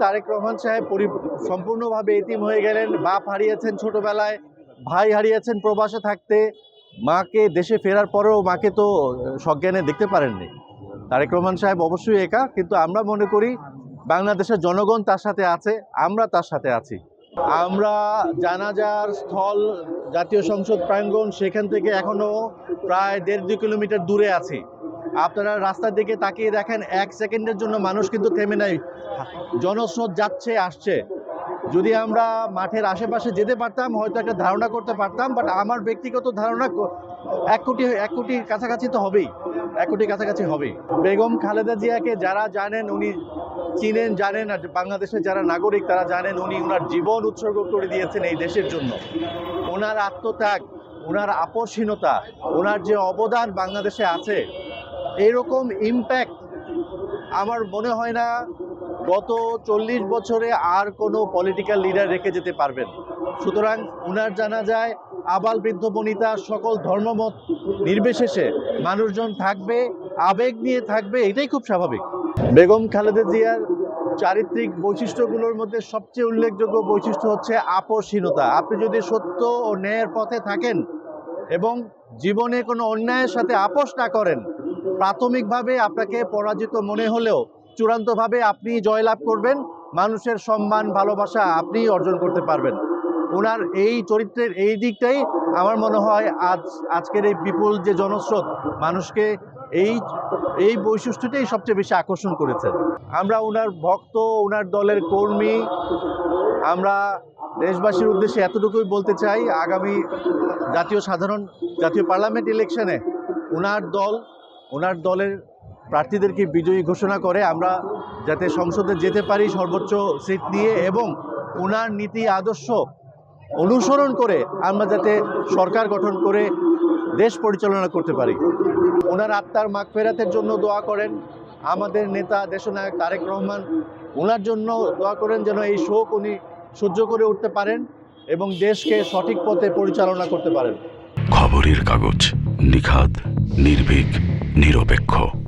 তারেক রহমান সাহেব পরি- সম্পূর্ণভাবে এতিম হয়ে গেলেন। বাপ হারিয়েছেন ছোটবেলায়, ভাই হারিয়েছেন প্রবাসে থাকতে। মাকে দেশে ফেরার পরেও মাকে তো সজ্ঞানে দেখতে পারেননি। তারেক রহমান সাহেব অবশ্যই একা, কিন্তু আমরা মনে করি বাংলাদেশের জনগণ তার সাথে আছে, আমরা তার সাথে আছি। আমরা জানাজার স্থল, জাতীয় সংসদ প্রাঙ্গণ সেখান থেকে এখনও প্রায় দেড় দুই কিলোমিটার দূরে আছি। আপনারা রাস্তার দিকে তাকিয়ে দেখেন, এক সেকেন্ডের জন্য মানুষ কিন্তু থেমে নাই। জনস্রোত যাচ্ছে, আসছে। যদি আমরা মাঠের আশেপাশে যেতে পারতাম, হয়তো একটা ধারণা করতে পারতাম বাট আমার ব্যক্তিগত ধারণা এক কোটি, এক কোটির কাছাকাছি তো হবেই। এক কোটির কাছাকাছি হবেই। বেগম খালেদা জিয়াকে যারা জানেন, উনি চিনেন, জানেন, আর বাংলাদেশের যারা নাগরিক, তারা জানেন উনি ওনার জীবন উৎসর্গ করে দিয়েছেন এই দেশের জন্য। ওনার আত্মত্যাগ ওনার আপসহীনতা ওনার যে অবদান বাংলাদেশে আছে এরকম ইম্প্যাক্ট আমার মনে হয় না গত চল্লিশ বছরে আর কোনো পলিটিক্যাল লিডার রেখে যেতে পারবেন। সুতরাং উনার জানা যায়, আবাল বৃদ্ধ বনিতা সকল ধর্মমত নির্বিশেষে মানুষজন থাকবে, আবেগ নিয়ে থাকবে, এটাই খুব স্বাভাবিক। বেগম খালেদা জিয়ার চারিত্রিক বৈশিষ্ট্যগুলোর মধ্যে সবচেয়ে উল্লেখযোগ্য বৈশিষ্ট্য হচ্ছে আপসহীনতা। আপনি যদি সত্য ও ন্যায়ের পথে থাকেন এবং জীবনে কোনো অন্যায়ের সাথে আপোষ না করেন প্রাথমিকভাবে আপনাকে পরাজিত মনে হলেও চূড়ান্তভাবে আপনি জয়লাভ করবেন, মানুষের সম্মান, ভালোবাসা আপনিই অর্জন করতে পারবেন। ওনার এই চরিত্রের এই দিকটাই আমার মনে হয় আজ, আজকের এই বিপুল যে জনস্রোত, মানুষকে এই এই বৈশিষ্ট্যটাই সবচেয়ে বেশি আকর্ষণ করেছে। আমরা ওনার ভক্ত ওনার দলের কর্মী, আমরা দেশবাসীর উদ্দেশ্যে এতটুকুই বলতে চাই, আগামী জাতীয় সাধারণ, জাতীয় পার্লামেন্ট ইলেকশনে ওনার দল ওনার দলের প্রার্থীদেরকে বিজয়ী ঘোষণা করে আমরা যাতে সংসদে যেতে পারি সর্বোচ্চ সিট নিয়ে এবং ওনার নীতি আদর্শ অনুসরণ করে আমরা যাতে সরকার গঠন করে দেশ পরিচালনা করতে পারি। ওনার আত্মার মাগ ফেরাতের জন্য দোয়া করেন। আমাদের নেতা দেশনায়ক তারেক রহমান ওনার জন্য দোয়া করেন যেন এই শোক উনি সহ্য করে উঠতে পারেন এবং দেশকে সঠিক পথে পরিচালনা করতে পারেন। খবরের কাগজ, নিখাদ, নির্ভীক। নিরপেক্ষ।